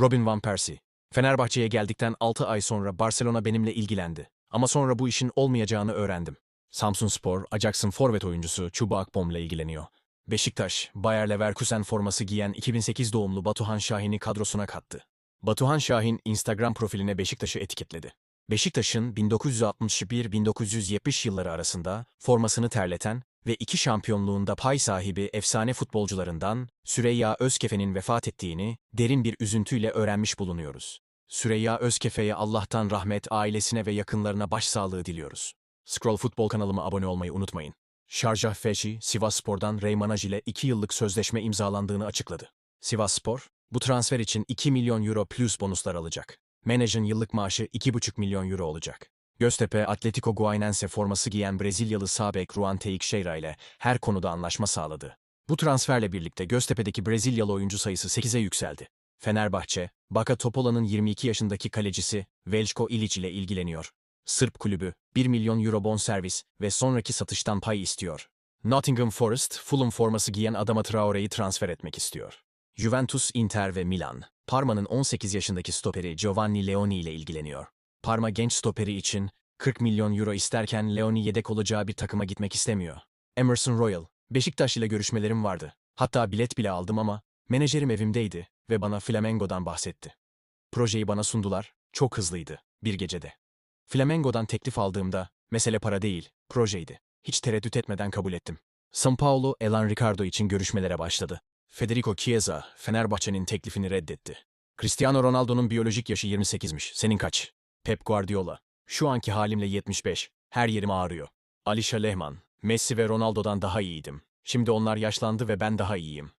Robin Van Persie. Fenerbahçe'ye geldikten 6 ay sonra Barcelona benimle ilgilendi. Ama sonra bu işin olmayacağını öğrendim. Samsun Spor, Ajax'ın forvet oyuncusu Chuba Akpom'la ilgileniyor. Beşiktaş, Bayer Leverkusen forması giyen 2008 doğumlu Batuhan Şahin'i kadrosuna kattı. Batuhan Şahin Instagram profiline Beşiktaş'ı etiketledi. Beşiktaş'ın 1961-1970 yılları arasında formasını terleten ve iki şampiyonluğunda pay sahibi efsane futbolcularından Süreyya Özkefe'nin vefat ettiğini derin bir üzüntüyle öğrenmiş bulunuyoruz. Süreyya Özkefe'ye Allah'tan rahmet, ailesine ve yakınlarına başsağlığı diliyoruz. Scroll Futbol kanalıma abone olmayı unutmayın. Şarjah Feşi, Sivas Spor'dan Ray Manaj ile 2 yıllık sözleşme imzalandığını açıkladı. Sivas Spor, bu transfer için 2 milyon euro plus bonuslar alacak. Menajın yıllık maaşı 2,5 milyon euro olacak. Göztepe, Atletico Guaynense forması giyen Brezilyalı sağ bek Ruan Teixeira ile her konuda anlaşma sağladı. Bu transferle birlikte Göztepe'deki Brezilyalı oyuncu sayısı 8'e yükseldi. Fenerbahçe, Baka Topola'nın 22 yaşındaki kalecisi Veljko Ilic ile ilgileniyor. Sırp kulübü 1 milyon euro bonservis ve sonraki satıştan pay istiyor. Nottingham Forest, Fulham forması giyen Adama Traore'yi transfer etmek istiyor. Juventus, Inter ve Milan, Parma'nın 18 yaşındaki stoperi Giovanni Leoni ile ilgileniyor. Parma genç stoperi için 40 milyon euro isterken Leoni yedek olacağı bir takıma gitmek istemiyor. Emerson Royal, Beşiktaş ile görüşmelerim vardı. Hatta bilet bile aldım ama menajerim evimdeydi ve bana Flamengo'dan bahsetti. Projeyi bana sundular, çok hızlıydı, bir gecede. Flamengo'dan teklif aldığımda mesele para değil, projeydi. Hiç tereddüt etmeden kabul ettim. São Paulo, Elan Ricardo için görüşmelere başladı. Federico Chiesa, Fenerbahçe'nin teklifini reddetti. Cristiano Ronaldo'nun biyolojik yaşı 28'miş. Senin kaç? Pep Guardiola. Şu anki halimle 75. Her yerim ağrıyor. Alisha Lehmann. Messi ve Ronaldo'dan daha iyiydim. Şimdi onlar yaşlandı ve ben daha iyiyim.